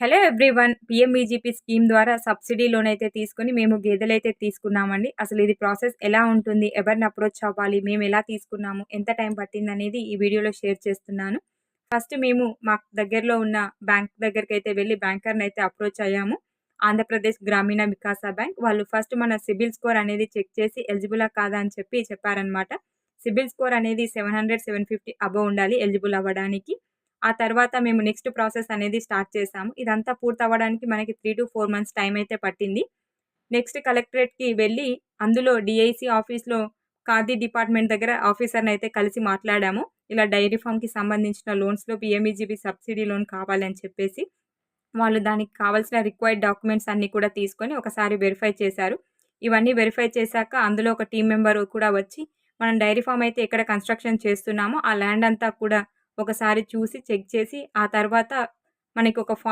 Hello everyone PMEGP scheme ద్వారా subsidy loan అయితే తీసుకొని మేము గేదెలైతే తీసుకున్నామండి. అసలు ఇది ప్రాసెస్ ఎలా ఉంటుంది ఎవరిని అప్రోచ్ అవ్వాలి మేము ఎలా తీసుకున్నాము ఎంత టైం పట్టింది అనేది ఈ వీడియోలో షేర్ చేస్తున్నాను. ఫస్ట్ మేము మా దగ్గరలో ఉన్న బ్యాంక్ దగ్గరికి అయితే వెళ్ళి బ్యాంకర్ని అయితే అప్రోచ్ అయ్యాము. ఆంధ్రప్రదేశ్ గ్రామీణ వికాస బ్యాంక్ వాళ్ళు ఫస్ట్ మన సిబిల్ స్కోర్ అనేది చెక్ చేసి ఎలిజిబులా కాదా అని చెప్పి చెప్పారనమాట సిబిల్ స్కోర్ అనేది seven hundred seven fifty above ఉండాలి ఎలిజిబుల్ అవ్వడానికి. ఆ తర్వాత మేము నెక్స్ట్ ప్రాసెస్ అనేది స్టార్ట్ చేసాము ఇదంతా పూర్తి అవ్వడానికి మనకి three to four months time అయితే పట్టింది. నెక్స్ట్ కలెక్టరేట్కి వెళ్ళి అందులో డిఐసి ఆఫీస్లో ఖాదీ డిపార్ట్మెంట్ దగ్గర ఆఫీసర్ని అయితే కలిసి మాట్లాడాము. ఇలా డైరీ ఫామ్కి సంబంధించిన లోన్స్లో పిఎంఈజీబీ సబ్సిడీ లోన్ కావాలని చెప్పేసి వాళ్ళు దానికి కావాల్సిన రిక్వైర్డ్ డాక్యుమెంట్స్ అన్నీ కూడా తీసుకొని ఒకసారి వెరిఫై చేశారు. ఇవన్నీ వెరిఫై చేశాక అందులో ఒక టీం మెంబర్ కూడా వచ్చి మనం డైరీ ఫామ్ అయితే ఎక్కడ కన్స్ట్రక్షన్ చేస్తున్నామో ఆ ల్యాండ్ అంతా కూడా ఒకసారి చూసి చెక్ చేసి ఆ తర్వాత మనకి ఒక ఫామ్